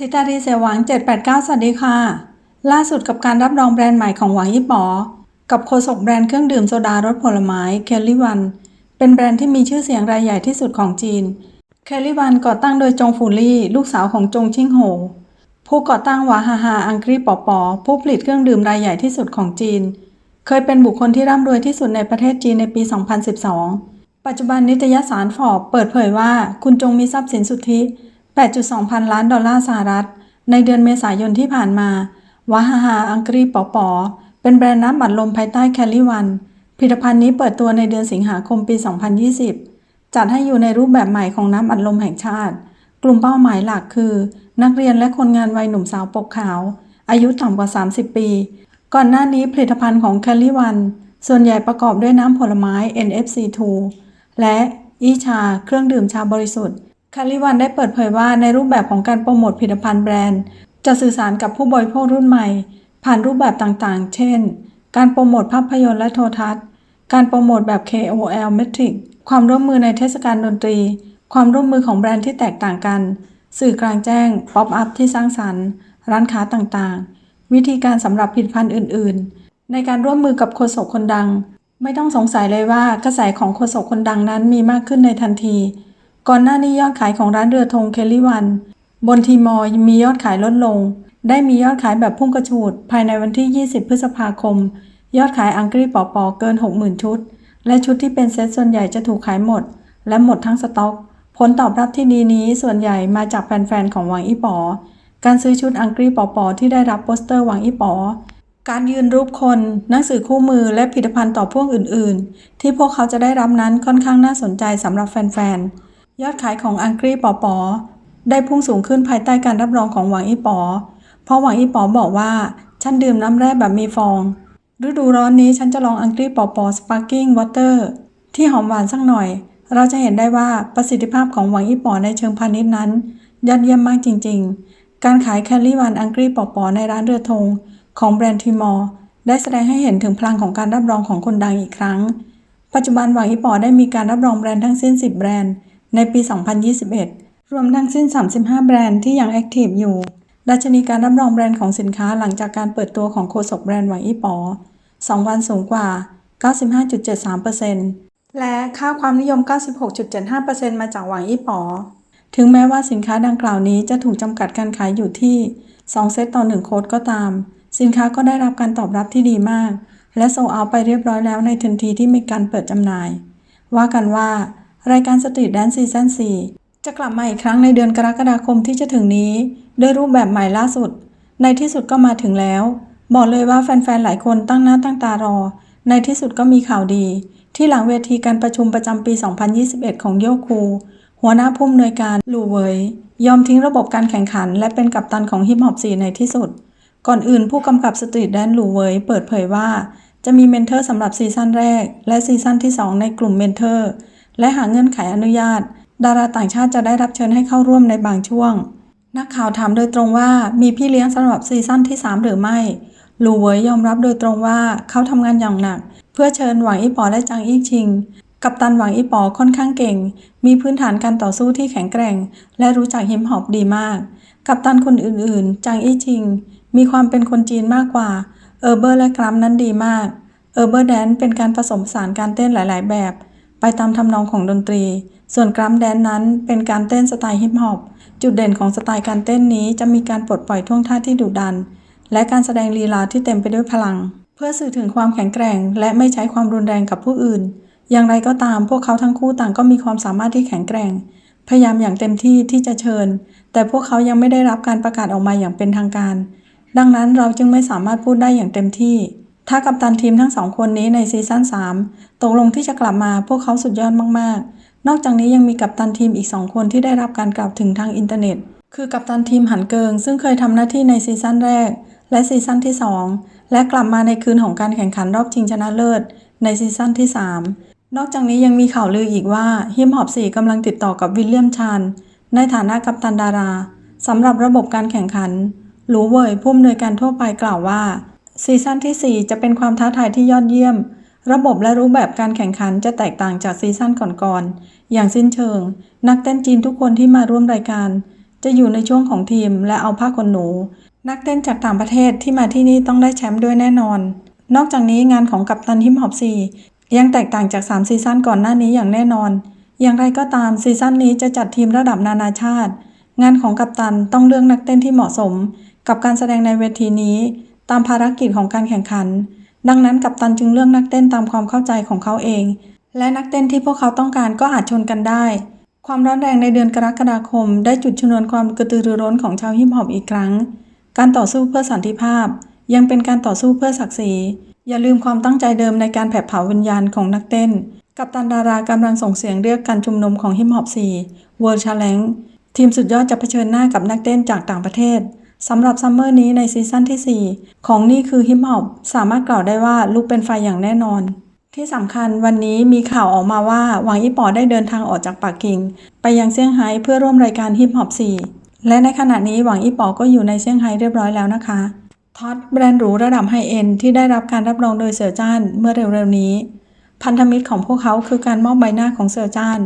ทิตารีเสียหวัง 789 สวัสดีค่ะ ล่าสุดกับการรับรองแบรนด์ใหม่ของหวังยี่ป๋อ กับโฆษกแบรนด์เครื่องดื่มโซดารสผลไม้เคลลี่วัน เป็นแบรนด์ที่มีชื่อเสียงรายใหญ่ที่สุดของจีนเคลลี่วันก่อตั้งโดยจงฟูลี่ลูกสาวของจงชิงโฮผู้ก่อตั้งวาฮาฮาอังกฤษปอปอ ผู้ผลิตเครื่องดื่มรายใหญ่ที่สุดของจีน เคยเป็นบุคคลที่ร่ำรวยที่สุดในประเทศจีนในปี 2012 ปัจจุบันนิตยสารฟอร์บเปิดเผยว่าคุณจงมีทรัพย์สินสุทธิ 8.2 พันล้านดอลลาร์สหรัฐ ในเดือนเมษายนที่ผ่านมาวาฮาฮาอังกฤษปอปอเป็นแบรนด์น้ำบัดลมภายใต้แคลรี่วันผลิตภัณฑ์นี้เปิดตัวในเดือนสิงหาคมปี 2020 จัดให้อยู่ในรูปแบบใหม่ของน้ำอัดลมแห่งชาติ กลุ่มเป้าหมายหลักคือ นักเรียนและคนงานวัยหนุ่มสาวปกขาว อายุต่ำกว่า 30 ปี ก่อนหน้านี้ผลิตภัณฑ์ของแคลรี่วันส่วนใหญ่ประกอบด้วยน้ำผลไม้ NFC2 และอีชาเครื่องดื่มชาบริสุทธิ์ คาริวันได้เปิดเผยว่าในรูปแบบของการโปรโมทผลิตภัณฑ์แบรนด์ จะสื่อสารกับผู้บริโภครุ่นใหม่ ผ่านรูปแบบต่างๆ เช่น การโปรโมทภาพยนตร์และโทรทัศน์ การโปรโมทแบบ KOL Metric ความร่วมมือในเทศกาลดนตรี ความร่วมมือของแบรนด์ที่แตกต่างกัน สื่อกลางแจ้ง ป๊อปอัพที่สร้างสรรค์ ร้านค้าต่างๆ วิธีการสำหรับผลิตภัณฑ์อื่น ๆ ในการร่วมมือกับโฆษกคนดัง ไม่ต้องสงสัยเลยว่ากระแสของโฆษกคนดังนั้นมีมากขึ้นในทันที ก่อนหน้านี้ยอดขายของร้านเรือธงเคลลี่วัน บนทีมอร์มียอดขายลดลง ได้มียอดขายแบบพุ่งกระฉูด ภายในวันที่ 20 พฤษภาคม ยอดขายอังกฤษปอปอเกิน 60,000 ชุด และชุดที่เป็นเซตส่วนใหญ่จะถูกขายหมด และหมดทั้งสต็อก ผลตอบรับที่ดีนี้ส่วนใหญ่มาจากแฟนๆของหวังอีป๋อการซื้อชุดอังกฤษปอปอที่ได้รับโปสเตอร์หวังอีป๋อการยืนรูปคน หนังสือคู่มือและผลิตภัณฑ์ต่อพวงอื่น ๆ ที่พวกเขาจะได้รับนั้นค่อนข้างน่าสนใจสำหรับแฟน ๆ ยอดขายของอังกฤษปอปอได้พุ่งสูงขึ้นภายใต้การรับรองของหวังอีปอ เพราะหวังอีปอบอกว่า ฉันดื่มน้ำแร่แบบมีฟอง ฤดูร้อนนี้ฉันจะลองอังกฤษปอปอสปาร์กิ้งวอเตอร์ที่หอมหวานสักหน่อย เราจะเห็นได้ว่าประสิทธิภาพของหวังอีปอในเชิงพาณิชย์นั้น ยอดเยี่ยมมากจริง ๆ การขายแคลรี่วันอังกฤษปอปอในร้านเรือธงของแบรนด์ทีมอร์ได้แสดงให้เห็นถึงพลังของการรับรองของคนดังอีกครั้ง ปัจจุบันหวังอีปอได้มีการรับรองแบรนด์ทั้งสิ้น 10 แบรนด์ ในปี 2021 รวมทั้งสิ้น 35 แบรนด์ที่ยังแอคทีฟอยู่ดัชนีการรับรองแบรนด์ของสินค้าหลังจากการเปิดตัวของโฆษกแบรนด์หวังอีป๋อ2 วันสูงกว่า 95.73%และค่าความนิยม 96.75%มาจากหวังอีป๋อถึงแม้ว่าสินค้าดังกล่าวนี้จะถูกจำกัดการขายอยู่ที่ 2 เซตต่อ 1 โค้ดก็ตาม สินค้าก็ได้รับการตอบรับที่ดีมาก และโซเอาไปเรียบร้อยแล้วในทันทีที่มีการเปิดจำหน่าย ว่ากันว่า รายการสตรีทแดนซ์ซีซั่น4จะกลับมาอีกครั้งในเดือนกรกฎาคมที่จะถึงนี้ ด้วยรูปแบบใหม่ล่าสุด ในที่สุดก็มาถึงแล้ว บอกเลยว่าแฟนๆ หลายคนตั้งหน้าตั้งตารอ ในที่สุดก็มีข่าวดี ที่หลังเวทีการประชุมประจำปี 2021 ของโยคู หัวหน้าผู้อำนวยการลูเวยยอมทิ้งระบบการแข่งขัน และเป็นกัปตันของฮิปฮอปซีในที่สุด ก่อนอื่นผู้กำกับสตรีทแดนลูเวยเปิดเผยว่าจะมีเมนเทอร์สำหรับซีซั่นแรก และซีซั่นที่ 2 ในกลุ่มเมนเทอร์ และหาเงื่อนไขอนุญาต ดาราต่างชาติจะได้รับเชิญให้เข้าร่วมในบางช่วง นักข่าวถามโดยตรงว่ามีพี่เลี้ยงสำหรับซีซั่นที่ 3 หรือไม่ลูเวยยอมรับโดยตรงว่าเขาทำงานอย่างหนัก เพื่อเชิญหวังอีป๋อและจางอี้ชิง กัปตันหวังอีป๋อค่อนข้างเก่ง มีพื้นฐานการต่อสู้ที่แข็งแกร่ง และรู้จักฮิปฮอปดีมาก กัปตันคนอื่นๆ จางอี้ชิง มีความเป็นคนจีนมากกว่า เออร์เบอร์และกรัมนั้นดีมาก เออร์เบอร์แดนเป็นการผสมผสานการเต้นหลาย ๆ แบบ ตามทำนองของดนตรี ส่วนกรัมแดนนั้นเป็นการเต้นสไตล์ฮิปฮอป จุดเด่นของสไตล์การเต้นนี้จะมีการปลดปล่อยท่วงท่าที่ดุดัน และการแสดงลีลาที่เต็มไปด้วยพลัง เพื่อสื่อถึงความแข็งแกร่ง และไม่ใช้ความรุนแรงกับผู้อื่น อย่างไรก็ตามพวกเขาทั้งคู่ต่างก็มีความสามารถที่แข็งแกร่ง พยายามอย่างเต็มที่ที่จะเชิญ แต่พวกเขายังไม่ได้รับการประกาศออกมาอย่างเป็นทางการ ดังนั้นเราจึงไม่สามารถพูดได้อย่างเต็มที่ ถ้ากัปตันทีมทั้งสองคนนี้ในซีซั่น3 ตกลงที่จะกลับมาพวกเขาสุดยอดมาก ๆ นอกจากนี้ยังมีกัปตันทีมอีก 2 คนที่ได้รับการกล่าวถึงทางอินเทอร์เน็ต คือกัปตันทีมหันเกิง ซึ่งเคยทำหน้าที่ในซีซั่นแรก และซีซั่นที่ 2 และกลับมาในคืนของการแข่งขันรอบชิงชนะเลิศ ในซีซั่นที่ 3 นอกจากนี้ยังมีข่าวลืออีกว่าฮิมฮอป4กำลังติดต่อกับวิลเลียมชานในฐานะกัปตันดาราสำหรับระบบการแข่งขันหลูเวยผู้อำนวยการทั่วไปกล่าวว่า ซีซั่นที่ 4 จะเป็นความท้าทายที่ยอดเยี่ยม ระบบและรูปแบบการแข่งขันจะแตกต่างจากซีซั่นก่อนๆ อย่างสิ้นเชิง นักเต้นจีนทุกคนที่มาร่วมรายการ จะอยู่ในช่วงของทีมและเอาผ้าขนหนู นักเต้นจากต่างประเทศที่มาที่นี่ต้องได้แชมป์ด้วยแน่นอน นอกจากนี้งานของกัปตันฮิปฮอปซียังแตกต่างจาก 3 ซีซั่นก่อนหน้านี้อย่างแน่นอน อย่างไรก็ตามซีซั่นนี้จะจัดทีมระดับนานาชาติ งานของกัปตันต้องเลือกนักเต้นที่เหมาะสม กับการแสดงในเวทีนี้ ตามภารกิจของการแข่งขัน ดังนั้นกัปตันจึงเลือกนักเต้นตามความเข้าใจของเขาเอง และนักเต้นที่พวกเขาต้องการก็อาจชนกันได้ ความร้อนแรงในเดือนกรกฎาคม ได้จุดชนวนความกระตือรือร้นของชาวฮิปฮอปอีกครั้ง การต่อสู้เพื่อสันติภาพ ยังเป็นการต่อสู้เพื่อศักดิ์ศรี อย่าลืมความตั้งใจเดิมในการแผดเผาวิญญาณของนักเต้น กัปตันดารากำลังส่งเสียงเรียกการชุมนุมของฮิปฮอป4 World Challenge ทีมสุดยอดจะเผชิญหน้ากับนักเต้นจากต่างประเทศ สำหรับซัมเมอร์นี้ในซีซั่นที่ 4 ของนี่คือฮิปฮอปสามารถกล่าวได้ว่าลุกเป็นไฟอย่างแน่นอน ที่สำคัญวันนี้มีข่าวออกมาว่าหวังอีป๋อได้เดินทางออกจากปักกิ่ง ไปยังเซี่ยงไฮ้เพื่อร่วมรายการฮิปฮอป4 และในขณะนี้หวังอีป๋อก็อยู่ในเซี่ยงไฮ้เรียบร้อยแล้วนะคะท็อตแบรนด์หรูระดับไฮเอ็นที่ได้รับการรับรองโดยเสือจ้านเมื่อเร็วๆนี้ พันธมิตรของพวกเขาคือการมอบใบหน้าของเสือจ้าน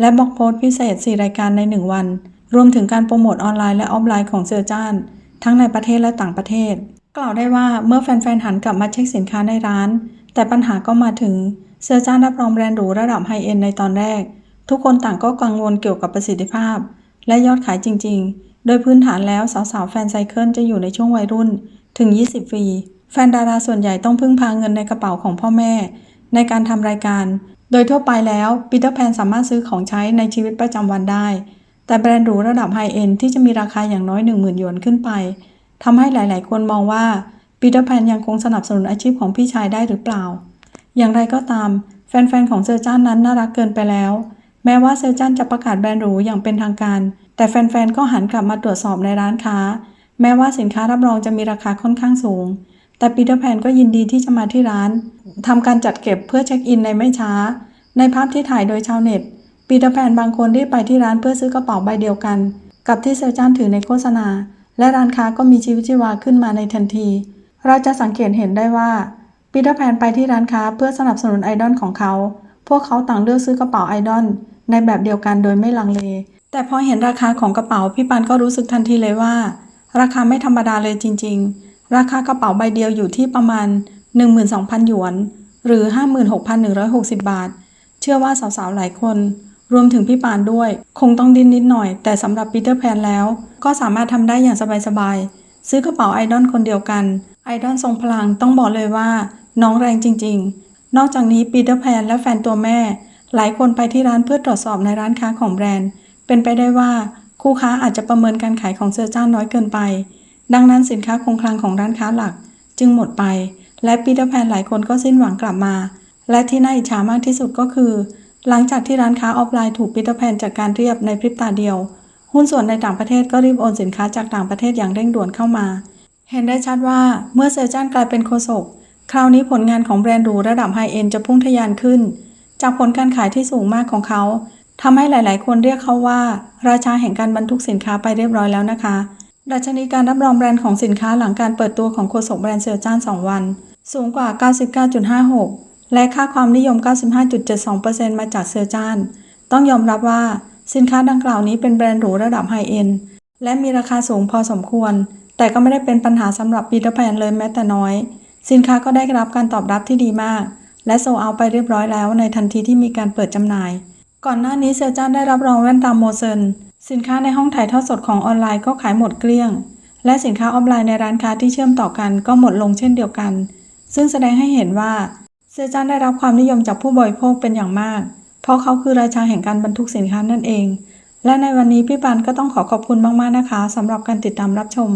และบล็อกโพสต์พิเศษ 4 รายการใน 1 วัน รวมถึงการโปรโมทออนไลน์และออฟไลน์ของเสือจ้าน ทั้งในประเทศและต่างประเทศ กล่าวได้ว่าเมื่อแฟนๆหันกลับมาเช็คสินค้าในร้าน แต่ปัญหาก็มาถึงเสือจ้านรับรองแบรนด์หรูระดับไฮเอ็นในตอนแรก ทุกคนต่างก็กังวลเกี่ยวกับประสิทธิภาพ และยอดขายจริง ๆ โดยพื้นฐานแล้วสาวๆแฟนไซเคิลจะอยู่ในช่วงวัยรุ่นถึง 20 ปี แฟนดาราส่วนใหญ่ต้องพึ่งพาเงินในกระเป๋าของพ่อแม่ ในการทำรายการ โดยทั่วไปแล้วปีเตอร์แพนสามารถซื้อของใช้ในชีวิตประจำวันได้ แต่แบรนด์หรูระดับไฮเอ็นที่จะมีราคาอย่างน้อย 10,000 หยวนขึ้นไปทำให้หลาย ๆ คนมองว่าปีเตอร์แพนยังคงสนับสนุนอาชีพของพี่ชายได้หรือเปล่า อย่างไรก็ตาม แฟน ๆ ของเซอร์จ้านนั้นน่ารักเกินไปแล้ว แม้ว่าเซอร์จ้านจะประกาศแบรนด์หรูอย่างเป็นทางการ แต่แฟน ๆ ก็หันกลับมาตรวจสอบในร้านค้า แม้ว่าสินค้ารับรองจะมีราคาค่อนข้างสูง แต่ปีเตอร์แพนก็ยินดีที่จะมาที่ร้านทำการจัดเก็บเพื่อเช็คอินในไม่ช้า ในภาพที่ถ่ายโดยชาวเน็ต ปีเตอร์แพนบางคนรีบไปที่ร้านเพื่อซื้อกระเป๋าใบเดียวกัน กับที่เซอร์จานถือในโฆษณา และร้านค้าก็มีชีวิตชีวาขึ้นมาในทันที เราจะสังเกตเห็นได้ว่าปีเตอร์แพนไปที่ร้านค้าเพื่อสนับสนุนไอดอลของเขา พวกเขาต่างเลือกซื้อกระเป๋าไอดอลในแบบเดียวกันโดยไม่ลังเล แต่พอเห็นราคาของกระเป๋าพี่ปันก็รู้สึกทันทีเลยว่า ราคาไม่ธรรมดาเลยจริง ๆ ราคากระเป๋าใบเดียวอยู่ที่ประมาณ 12,000 หยวน หรือ 56,160 บาท เชื่อว่าสาวๆ หลายคน รวมถึงพี่ปานด้วย คงต้องดิ้นนิดหน่อย แต่สำหรับปีเตอร์แพนแล้ว ก็สามารถทำได้อย่างสบายๆ ซื้อกระเป๋าไอดอลคนเดียวกัน ไอดอลทรงพลังต้องบอกเลยว่า น้องแรงจริงๆ นอกจากนี้ปีเตอร์แพนและแฟนตัวแม่ หลายคนไปที่ร้านเพื่อตรวจสอบในร้านค้าของแบรนด์ เป็นไปได้ว่าคู่ค้าอาจจะประเมินการขายของเซอร์จ้านน้อยเกินไป ดังนั้นสินค้าคงคลังของร้านค้าหลัก จึงหมดไป และปีเตอร์แพนหลายคนก็สิ้นหวังกลับมา และที่น่าอิจฉามากที่สุดก็คือ หลังจากที่ร้านค้าออฟไลน์ถูกปีเตอร์แพนจัดการเรียบในพริบตาเดียว หุ้นส่วนในต่างประเทศก็รีบโอนสินค้าจากต่างประเทศอย่างเร่งด่วนเข้ามา เห็นได้ชัดว่าเมื่อเซอร์จ้านกลายเป็นโคศกคราวนี้ผลงานของแบรนด์หรูระดับไฮเอ็นจะพุ่งทะยานขึ้น จากผลการขายที่สูงมากของเขาทำให้หลาย ๆ คนเรียกเขาว่า ราชาแห่งการบรรทุกสินค้าไปเรียบร้อยแล้วนะคะดัชนีการรับรองแบรนด์ของสินค้าหลังการเปิดตัวของโฆษกแบรนด์เซอร์จาน 2 วัน สูงกว่า 99.56 และค่าความนิยม 95.72%มาจากเซอร์จาน ต้องยอมรับว่าสินค้าดังกล่าวนี้เป็นแบรนด์หรูระดับไฮเอ็นและมีราคาสูงพอสมควร แต่ก็ไม่ได้เป็นปัญหาสำหรับปีเตอร์แพนเลยแม้แต่น้อย สินค้าก็ได้รับการตอบรับที่ดีมาก และโซเอาไปเรียบร้อยแล้วในทันทีที่มีการเปิดจำหน่าย ก่อนหน้านี้เซอร์จานได้รับรองแว่นตาโมเซนสินค้าในห้องถ่ายทอดสดของออนไลน์ก็ขายหมดเกลี้ยง และสินค้าออฟไลน์ในร้านค้าที่เชื่อมต่อกันก็หมดลงเช่นเดียวกัน ซึ่งแสดงให้เห็นว่า เซจานได้รับความนิยมจากผู้บริโภคเป็นอย่างมาก เพราะเขาคือราชาแห่งการบรรทุกสินค้านั่นเอง และในวันนี้พี่ปันก็ต้องขอขอบคุณมากๆนะคะสำหรับการติดตามรับชม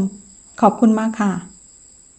ขอบคุณมากค่ะ